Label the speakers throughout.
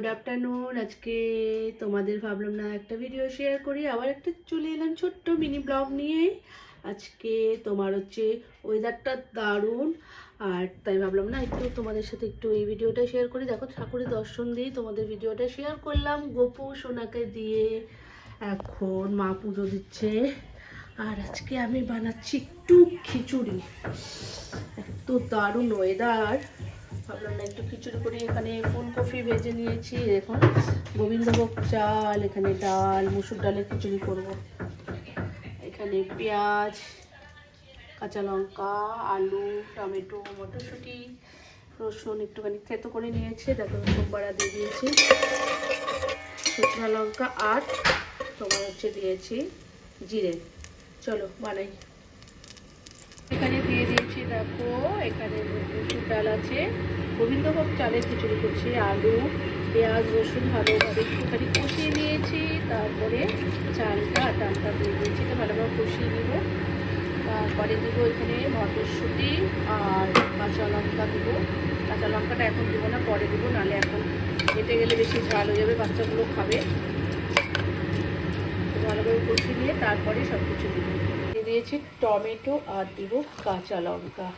Speaker 1: Good afternoon আজকে তোমাদের ভাবলাম না একটা ভিডিও শেয়ার করি। আবার একটা চলে এলাম ছোট্ট মিনি ব্লগ নিয়ে। আজকে তোমার হচ্ছে ওয়েদারটা দারুণ। আর তাই ভাবলাম না একটু তোমাদের সাথে একটু এই ভিডিওটা শেয়ার করি। দেখো, ঠাকুরের দর্শন দিয়ে তোমাদের ভিডিওটা শেয়ার করলাম। গোপু সোনাকে দিয়ে এখন মা পুজো দিচ্ছে। আর আজকে আমি বানাচ্ছি একটু খিচুড়ি। এত দারুণ ওয়েদার ভাবলাম না, একটু খিচুড়ি করি। এখানে ফুলকপি ভেজে নিয়েছি দেখুন। গোবিন্দভোগ চাল, এখানে ডাল, মুসুর ডালের খিচুড়ি করব। এখানে পেঁয়াজ, কাঁচা লঙ্কা, আলু, টমেটো, মটরশুঁটি, রসুন একটুখানি থেতো করে নিয়েছে দেখো সোমবারা দিয়ে দিয়েছি। শুকনো লঙ্কা আর তোমার হচ্ছে দিয়েছি জিরে। চলো, বানাই। এখানে দিয়ে দিয়েছি, দেখো, এখানে মসুর ডাল আছে। গোবিন্দভোগ চালের খিচুড়ি করছি, আলু, পেঁয়াজ, রসুন ভালোভাবে একটুখানি কষিয়ে নিয়েছি, তারপরে চালটা ডালটা দিয়ে দিয়েছি তো ভালোভাবে কষিয়ে নিব। তারপরে দিব এখানে মটরশুঁটি আর কাঁচা লঙ্কা দিব। কাঁচা লঙ্কাটা এখন দেবো না, পরে দেবো, নাহলে এখন কেটে গেলে বেশি ঝাল হয়ে যাবে, বাচ্চাগুলো খাবে। ভালোভাবে কষিয়ে নিয়ে তারপরে সব কিছু দিব। দিয়ে দিয়েছি টমেটো আর দিব কাঁচা লঙ্কা।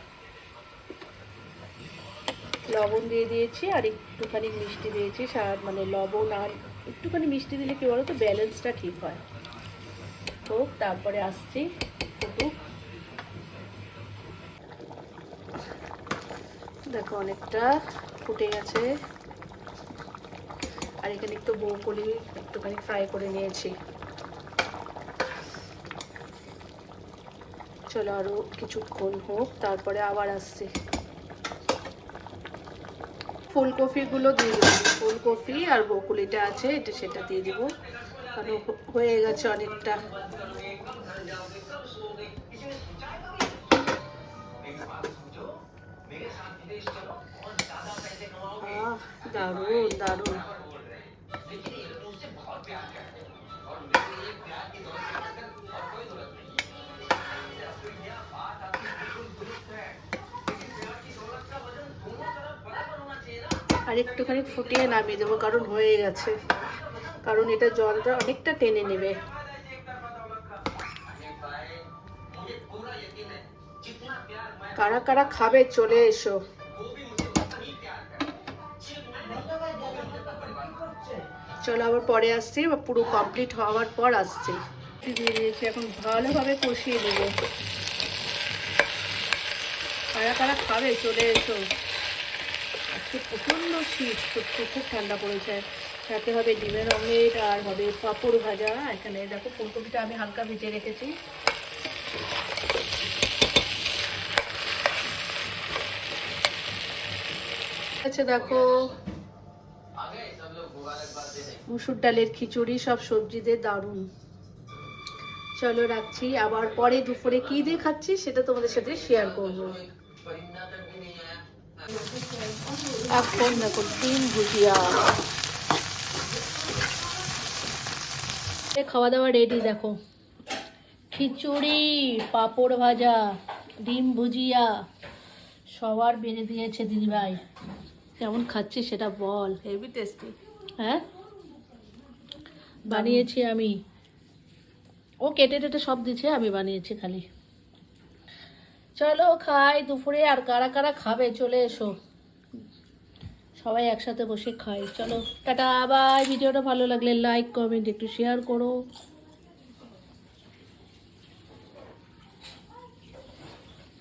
Speaker 1: লবণ দিয়ে দিয়েছি আর একটুখানি মিষ্টি দিয়েছি স্বাদ মানে লবণ আর একটুখানি মিষ্টি দিলে কি বলো তো ব্যালেন্সটা ঠিক হয়। হোক, তারপরে আসছি ফুটুক দেখো, অনেকটা ফুটে গেছে। আর এখানে একটু বৌকলি একটুখানি ফ্রাই করে নিয়েছি। চলো আরও কিছুক্ষণ হোক, তারপরে আবার আসছি। ফুলকপিগুলো দিয়ে দেবো ফুলকপি আর বকুলিটা আছে, এটা সেটা দিয়ে দিব। কারণ হয়ে গেছে অনেকটা। দারুণ দারুণ। আর একটুখানি ফুটিয়ে নামিয়ে দেবো, কারণ হয়ে গেছে। কারণ এটা জলটা অনেকটা টেনে নেবে। কারা কারা খাবে, চলে এসো। চলো আবার পরে আসছি, বা পুরো কমপ্লিট হওয়ার পর আসছি। দিয়ে এখন ভালোভাবে কষিয়ে দেবো কারা কারা খাবে, চলে এসো। আজকে প্রচণ্ড শীত, সত্যি খুব ঠান্ডা পড়েছে। সাথে হবে ডিমের অমলেট আর হবে পাঁপড় ভাজা। এখানে দেখো ফুলকপিটা আমি হালকা ভেজে রেখেছি। আচ্ছা দেখো। মুসুর ডালের খিচুড়ি, সব সবজি দিয়ে দারুণ। চলো রাখছি। আবার পরে দুপুরে কি দিয়ে খাচ্ছি সেটা তোমাদের সাথে শেয়ার করব। এখন দেখো ডিম ভুজিয়া এ খাওয়া দাওয়া রেডি দেখো। খিচুড়ি পাঁপড় ভাজা ডিম ভুজিয়া সবার বেড়ে দিয়েছে দিদিভাই। কেমন খাচ্ছি সেটা বল।
Speaker 2: হেভি টেস্টি
Speaker 1: হ্যাঁ? বানিয়েছি আমি। ও কেটে টেটে সব দিচ্ছে আমি বানিয়েছি খালি। চলো খাই দুপুরে আর কারা কারা খাবে চলে এসো। সবাই একসাথে বসে খাই। চলো, টাটা আবার ভিডিওটা ভালো লাগলে লাইক কমেন্ট একটু শেয়ার করো।